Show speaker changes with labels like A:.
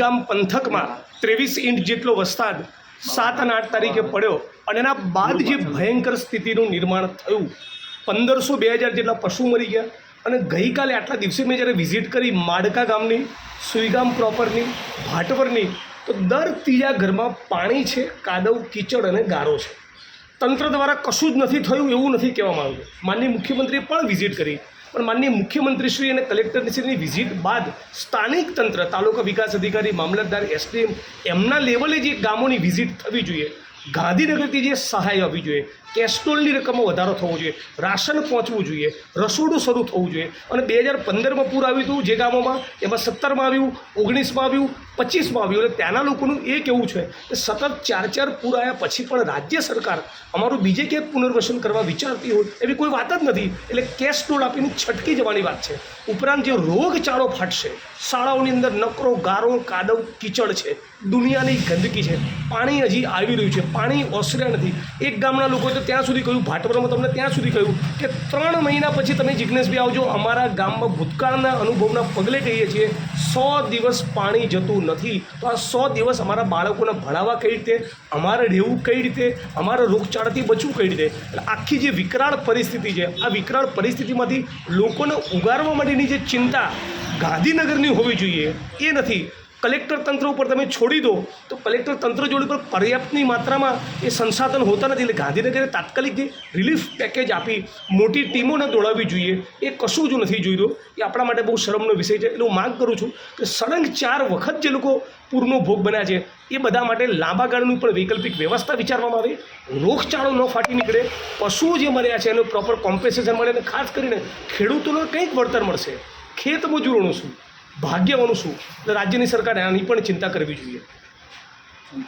A: ગામ પંથકમાં ત્રેવીસ ઇંચ જેટલો વરસાદ સાત અને આઠ તારીખે પડ્યો અને એના બાદ જે ભયંકર સ્થિતિનું નિર્માણ થયું. પંદરસો બે હજાર જેટલા પશુ મરી ગયા અને ગઈકાલે આટલા દિવસે મેં જ્યારે વિઝિટ કરી માડકા ગામની, સુઈગામ પ્રોપરની, ભાટવરની, તો દર ત્રીજા ઘરમાં પાણી છે, કાદવ, કીચડ અને ગારો છે. તંત્ર દ્વારા કશું જ નથી થયું એવું નથી કહેવામાં આવ્યું માનનીય મુખ્યમંત્રીએ પણ વિઝિટ કરી. પણ માનનીય મુખ્યમંત્રીશ્રી અને કલેક્ટરશ્રીની વિઝિટ બાદ સ્થાનિક તંત્ર, તાલુકા વિકાસ અધિકારી, મામલતદાર, એસડીએમ, એમના લેવલે જે ગામોની વિઝિટ થવી જોઈએ, ગાંધીનગરથી જે સહાય આવવી જોઈએ કેસ્ટ્રોલની રકમમાં વધારો થવો જોઈએ, રાશન પહોંચવું જોઈએ, રસોડું શરૂ થવું જોઈએ. અને બે હજાર પંદરમાં પૂર આવ્યું હતું જે ગામોમાં, એમાં સત્તરમાં આવ્યું, ઓગણીસમાં આવ્યું, પચીસમાં આવ્યું. એટલે ત્યાંના લોકોનું એ કેવું છે કે સતત ચાર ચાર પૂર આવ્યા પછી પણ રાજ્ય સરકાર અમારું બીજે ક્યાંક પુનર્વસન કરવા વિચારતી હોય એવી કોઈ વાત જ નથી. એટલે કેશ આપીને છટકી જવાની વાત છે. ઉપરાંત જે રોગચાળો ફાટશે, શાળાઓની અંદર નકરો, ગારો, કાદવ, કીચડ છે. દુનિયાની ગંદકી છે. પાણી હજી આવી રહ્યું છે. પાણી ઓસર્યા નથી. એક ગામના લોકોએ ત્યાં સુધી કહ્યું ભાટવરમાં તમને ત્યાં સુધી કહ્યું કે ત્રણ મહિના પછી તમે જિજ્ઞેશભાઈ આવજો, અમારા ગામમાં ભૂતકાળના અનુભવના પગલે કહીએ છીએ, સો દિવસ પાણી જતું નથી. તો આ સો દિવસ અમારા બાળકોને ભણાવવા કઈ રીતે, અમારે રહેવું કઈ રીતે, અમારે રોગચાળાથી બચવું કઈ રીતે? એટલે આખી જે વિકરાળ પરિસ્થિતિ છે, આ વિકરાળ પરિસ્થિતિમાંથી લોકોને ઉગારવા માટેની જે ચિંતા ગાંધીનગરની હોવી જોઈએ, એ નથી. કલેક્ટર તંત્ર ઉપર તમે છોડી દો, તો કલેક્ટર તંત્ર જોડે પણ પર્યાપ્તની માત્રામાં એ સંસાધન હોતા નથી. એટલે ગાંધીનગરે તાત્કાલિક જે રિલીફ પેકેજ આપી, મોટી ટીમોને દોડાવવી જોઈએ. એ કશું જ નથી જોઈ રહ્યું. એ આપણા માટે બહુ શરમનો વિષય છે. એટલે હું માંગ કરું છું કે સળંગ ચાર વખત જે લોકો પૂરનો ભોગ બન્યા છે, એ બધા માટે લાંબા ગાળાની પણ વૈકલ્પિક વ્યવસ્થા વિચારવામાં આવે. રોગચાળો ન ફાટી નીકળે. પશુઓ જે મર્યા છે, એનું પ્રોપર કોમ્પેસેશન મળે અને ખાસ કરીને ખેડૂતોને કંઈક વળતર મળશે. ખેત મજૂરોનું શું? ભાગ્યવાનું શું એટલે રાજ્યની સરકારે આની પણ ચિંતા કરવી જોઈએ.